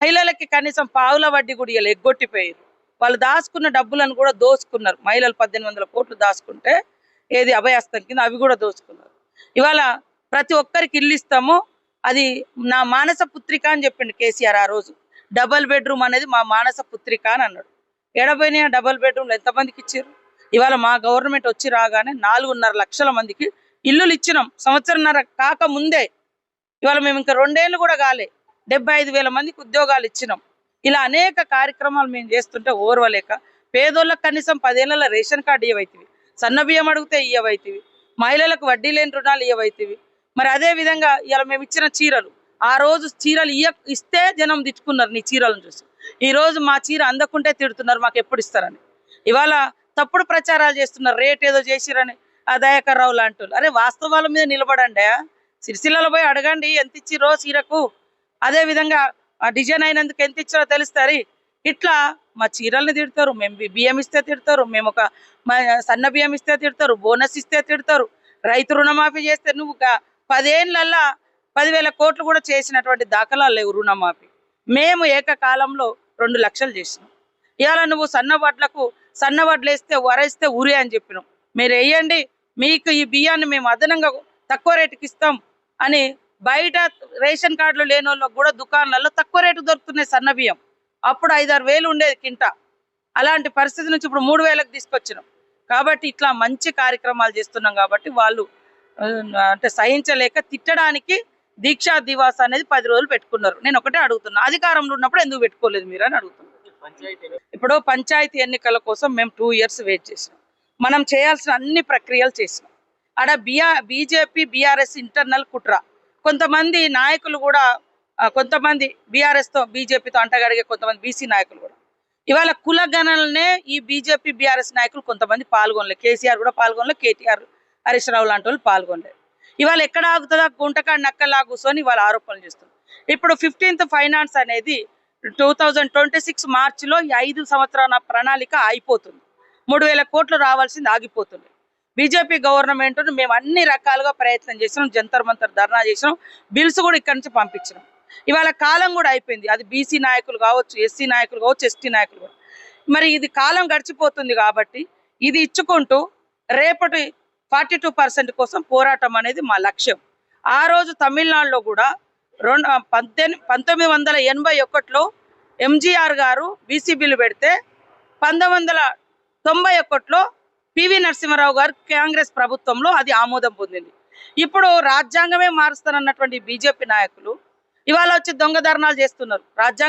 మహిళలకి కనీసం పావుల వడ్డీ కూడా ఇవ్వలేదు ఎగ్గొట్టిపోయారు వాళ్ళు దాచుకున్న డబ్బులను కూడా దోచుకున్నారు. మహిళలు పద్దెనిమిది వందల కోట్లు దాచుకుంటే ఏది అభయస్తం కింద అవి కూడా దోచుకున్నారు. ఇవాళ ప్రతి ఒక్కరికి ఇల్లు ఇస్తాము. అది నా మానస పుత్రిక అని చెప్పిండు కేసీఆర్ ఆ రోజు. డబల్ బెడ్రూమ్ అనేది మా మానస పుత్రిక అని అన్నాడు. ఎడబోయిన డబల్ బెడ్రూమ్లు ఎంతమందికి ఇచ్చారు ఇవాళ మా గవర్నమెంట్ వచ్చి రాగానే నాలుగున్నర లక్షల మందికి ఇల్లులు ఇచ్చినాం. సంవత్సరంన్నర కాక ముందే ఇవాళ మేము ఇంకా రెండేళ్ళు కూడా కాలే. డెబ్బై ఐదు వేల మందికి ఉద్యోగాలు ఇచ్చినాం. ఇలా అనేక కార్యక్రమాలు మేము చేస్తుంటే ఓర్వలేక పేదోళ్ళకి కనీసం పదేళ్ళ రేషన్ కార్డు ఇవ్వవుతుంది సన్న బియ్యం అడిగితే ఇవ్వవుతుంది మహిళలకు వడ్డీ లేని రుణాలు ఇవ్వవుతుంది మరి అదే విధంగా ఇలా మేము ఇచ్చిన చీరలు ఆ రోజు చీరలు ఇయ్య ఇస్తే జనం తిట్టుకున్నారు నీ చీరలను చూసి. ఈ రోజు మా చీర అందకుంటే తిడుతున్నారు మాకు ఎప్పుడు ఇస్తారని. ఇవాళ తప్పుడు ప్రచారాలు చేస్తున్నారు రేట్ ఏదో చేసిరని. ఆ దయాకర్ రావు లాంటి అరే వాస్తవాల మీద నిలబడండి సిరిసిల్లలో పోయి అడగండి ఎంత ఇచ్చిరో చీరకు. అదే విధంగా ఆ డిజైన్ అయినందుకు ఎంత ఇచ్చారో తెలుస్తారు ఇట్లా మా చీరల్ని తిడతారు మేము బి- బియ్యం ఇస్తే తిడతారు మేము ఒక సన్న బియ్యం ఇస్తే తిడతారు బోనస్ ఇస్తే తిడతారు రైతు రుణమాఫీ చేస్తే నువ్వు పదేళ్ళల్లా పదివేల కోట్లు కూడా చేసినటువంటి దాఖలాలు లేవు రుణమాఫీ. మేము ఏకకాలంలో రెండు లక్షలు చేసినాం. ఇవాళ నువ్వు సన్న వడ్లకు సన్న వడ్లు వేస్తే వరేస్తే ఊరే అని చెప్పినాం. మీరు వేయండి మీకు ఈ బియ్యాన్ని మేము అదనంగా తక్కువ రేటుకి ఇస్తాం అని బయట రేషన్ కార్డులు లేని వాళ్ళకి కూడా దుకాణాలలో తక్కువ రేటు దొరుకుతున్నాయి సన్న బియ్యం. అప్పుడు ఐదారు వేలు ఉండేది కింట. అలాంటి పరిస్థితి నుంచి ఇప్పుడు మూడు వేలకు తీసుకొచ్చినాం. కాబట్టి ఇట్లా మంచి కార్యక్రమాలు చేస్తున్నాం కాబట్టి వాళ్ళు అంటే సహించలేక తిట్టడానికి దీక్షా దివాస్ అనేది పది రోజులు పెట్టుకున్నారు. నేను ఒకటే అడుగుతున్నా. అధికారంలో ఉన్నప్పుడు ఎందుకు పెట్టుకోలేదు మీరు అని అడుగుతున్నా. ఇప్పుడు పంచాయతీ ఎన్నికల కోసం మేము టూ ఇయర్స్ వెయిట్ చేసినాం. మనం చేయాల్సిన అన్ని ప్రక్రియలు చేసినాం. ఆడ బిఆర్ బీజేపీ బీఆర్ఎస్ ఇంటర్నల్ కుట్ర. కొంతమంది నాయకులు కూడా కొంతమంది బీఆర్ఎస్తో బీజేపీతో అంటగడిగే కొంతమంది బీసీ నాయకులు కూడా. ఇవాళ కుల గణనలనే ఈ బీజేపీ బీఆర్ఎస్ నాయకులు కొంతమంది పాల్గొనలేదు కేసీఆర్ కూడా పాల్గొనలేదు కేటీఆర్ హరీష్ రావు లాంటి వాళ్ళు పాల్గొనలేదు ఇవాళ ఎక్కడ ఆగుతుందా? గుంటకాడ నక్కలా కూర్చొని ఇవాళ ఆరోపణలు చేస్తున్నారు. ఇప్పుడు ఫిఫ్టీన్త్ ఫైనాన్స్ అనేది టూ థౌజండ్ ట్వంటీ సిక్స్ మార్చిలో ఈ ఐదు సంవత్సరాల ప్రణాళిక అయిపోతుంది. మూడు వేల కోట్లు రావాల్సింది ఆగిపోతుంది. బీజేపీ గవర్నమెంట్ మేము అన్ని రకాలుగా ప్రయత్నం చేసినాం జంతర్ మంతర్ ధర్నా చేసినాం బిల్స్ కూడా ఇక్కడి నుంచి పంపించినాం. ఇవాళ కాలం కూడా అయిపోయింది అది బీసీ నాయకులు కావచ్చు ఎస్సీ నాయకులు కావచ్చు ఎస్టీ నాయకులు మరి ఇది కాలం గడిచిపోతుంది కాబట్టి ఇది ఇచ్చుకుంటూ రేపటి ఫార్టీ టూ పర్సెంట్ కోసం పోరాటం అనేది మా లక్ష్యం. ఆ రోజు తమిళనాడులో కూడా రెండు పద్దెనిమిది పంతొమ్మిది వందల ఎనభై ఒకటిలో ఎంజీఆర్ గారు బీసీ బిల్లు పెడితే పంతొమ్మిది వందల తొంభై ఒకటిలో పివి నరసింహారావు గారు కాంగ్రెస్ ప్రభుత్వంలో అది ఆమోదం పొందింది. ఇప్పుడు రాజ్యాంగమే మారుస్తానన్నటువంటి బీజేపీ నాయకులు ఇవాళ వచ్చి దొంగ ధర్నాలు చేస్తున్నారు. రాజ్యాంగం